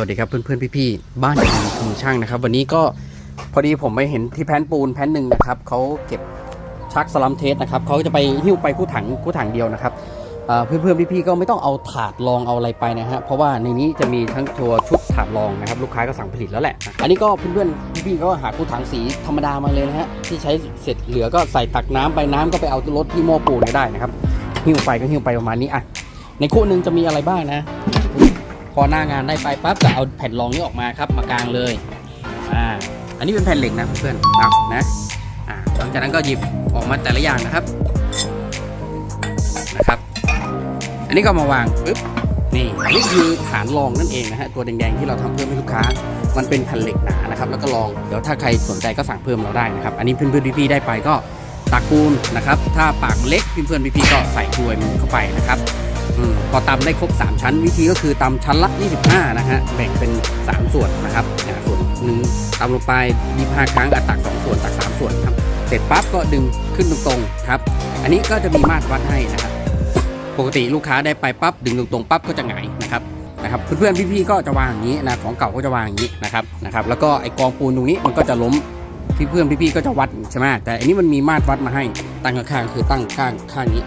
วัสดีครับเพื่อนๆพี่ๆบ้านคือช่างนะครับ วันนี้ก็พอดีผมไปเห็นที่แพนปูนแพนหนึ่งนะครับเขาเก็บชักสลัมเทสนะครับเขาจะไปหิ้วไปคู่ถังคู่ถังเดียวนะครับเอ่อเพื่อนๆพี่ๆก็ไม่ต้องเอาถาดรองเอาอะไรไปนะฮะเพราะว่าในนี้จะมีทั้งตัวชุดถาดรองนะครับลูกค้าก็สั่งผลิตแล้วแหละ อันนี้ก็เพื่อนๆพี่ๆก็หาคู่ถังสีธรรมดามาเลยนะฮะที่ใช้เสร็จเหลือก็ใส่ตักน้ำไปน้ำก็ไปเอารถที่โม้ปูนก็ได้นะครับหิ้วไปก็หิ้วไปประมาณนี้อะในคู่หนึ่งจะมีอะไรบ้างนะ อหน้างานได้ไปปั๊บก็เอาแผ่นรองนี้ออกมาครับมากางเลยอ่าอันนี้เป็นแผ่นเหล็กนะเพื่อนๆเอานะอ่าหลังจากนั้นก็หยิบออกมาแต่ละอย่างนะครับนะครับ อันนี้ก็มาวางปึ๊บนี่นี่คือฐานรองนั่นเองนะฮะตัวแดงๆที่เราทำเพิ่มให้ลูกค้า มันเป็นแผ่นเหล็กหนานะครับแล้วก็รองเดี๋ยวถ้าใครสนใจก็สั่งเพิ่มเราได้นะครับ อันนี้เพื่อนๆพี่ๆได้ไปก็ตักปูนนะครับ ถ้าปากเล็กเพื่อนๆพี่ๆก็ใส่กลวยมันเข้าไปนะครับ พอตำได้ครบ 3 ชั้น วิธีก็คือตำชั้นละ 25 นะฮะแบ่งเป็น 3 ส่วนนะครับส่วนหนึ่งตำลงไป25ครั้งอัดตัก 2 ส่วนตัก 3 ส่วนครับเสร็จปั๊บก็ดึงขึ้นตรงๆครับ อันนี้ก็จะมีมาตรวัดให้นะครับ ปกติลูกค้าได้ไปปั๊บดึงตรงๆปั๊บก็จะหงายนะครับนะครับเพื่อนๆพี่ๆก็จะวางอย่างนี้นะของเก่าก็จะวางอย่างนี้นะครับนะครับ แล้วก็ไอกองปูนตรงนี้มันก็จะล้มพี่เพื่อนพี่ๆก็จะวัดใช่ไหมแต่อันนี้มันมีมาตรวัดมาให้ตั้งข้างๆคือตั้งข้างข้างนี้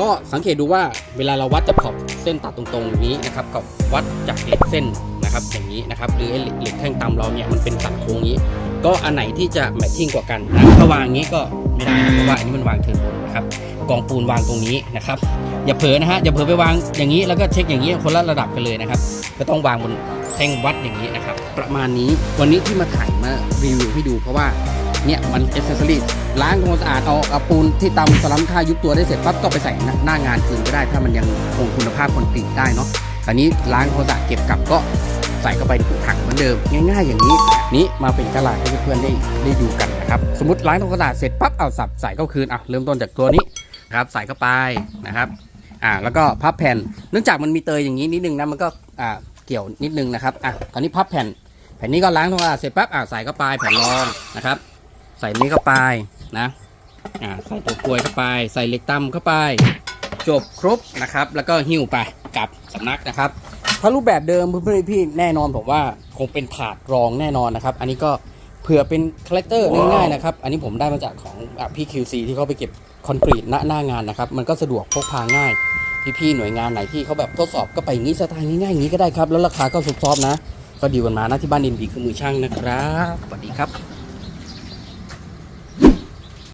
ก็สังเกตดูว่าเวลาเราวัดจากขอบเส้นตัดตรงๆนี้นะครับกับวัดจากเหล็กเส้นนะครับอย่างนี้นะครับหรือเหล็กแท่งตำเราเนี่ยมันเป็นตัดโค้งนี้ ก็อันไหนที่จะแมทชิ่งกว่ากันนะถ้าวางอย่างนี้ก็ไม่ได้นะเพราะว่าอันนี้มันวางเทินบนนะครับกองปูนวางตรงนี้นะครับ อย่าเผลอนะฮะอย่าเผลอไปวางอย่างนี้แล้วก็เช็คอย่างนี้คนละระดับกันเลยนะครับ ก็ต้องวางบนแท่งวัดอย่างนี้นะครับ ประมาณนี้วันนี้ที่มาถ่ายมารีวิวให้ดูเพราะว่า เนี่ยมันเอเซอรี่ล้างทำความสะอาดเอาเอาปูนที่ตำสลัมค่ายุบตัวได้เสร็จปั๊บก็ไปใส่หน้าหน้างานคืนก็ได้ ถ้ามันยังคงคุณภาพคอนกรีตได้เนาะอันนี้ล้างความสะอาดเก็บกลับก็ใส่เข้าไปในถังเหมือนเดิม ง่ายๆ อย่างนี้นี้มาเป็นกระลาให้เพื่อนๆได้ได้ดูกันนะครับสมมติล้างทำความสะอาดเสร็จปั๊บเอาสับใส่เข้าคืนอะเริ่มต้นจากตัวนี้นะครับใส่เข้าไปนะครับอ่าแล้วก็พับแผ่น เนื่องจากมันมีเตยอย่างนี้นิดนึงนะมันก็อ่าเกี่ยวนิดนึงนะครับอะตอนนี้พับแผ่นแผ่นนี้ก็ล้างทำความสะอาดเสร็จปั๊บอ่าใส่เข้าไปแผ่นรองนะครับ ใส่นี้เข้าไปนะอ่าใส่ตัวกลวยเข้าไป ใส่เหล็กตั้มเข้าไป จบครบนะครับ แล้วก็หิ้วไปกลับสำนักนะครับ ถ้ารูปแบบเดิมเพื่อนๆพี่แน่นอนผมว่าคงเป็นถาดรองแน่นอนนะครับ อันนี้ก็เผื่อเป็นคาแรคเตอร์ง่ายๆนะครับ อันนี้ผมได้มาจากของอะพี่ QC ที่เขาไปเก็บคอนกรีตณหน้างานนะครับ มันก็สะดวกพกพาง่าย พี่ๆหน่วยงานไหนที่เขาแบบทดสอบก็ไปอย่างนี้สไตล์ง่ายๆอย่างนี้ก็ได้ครับ แล้วราคาก็ซุบซอบนะ ก็ดีกันมานะที่บ้านดินบีคือมือช่างนะครับ สวัสดีครับ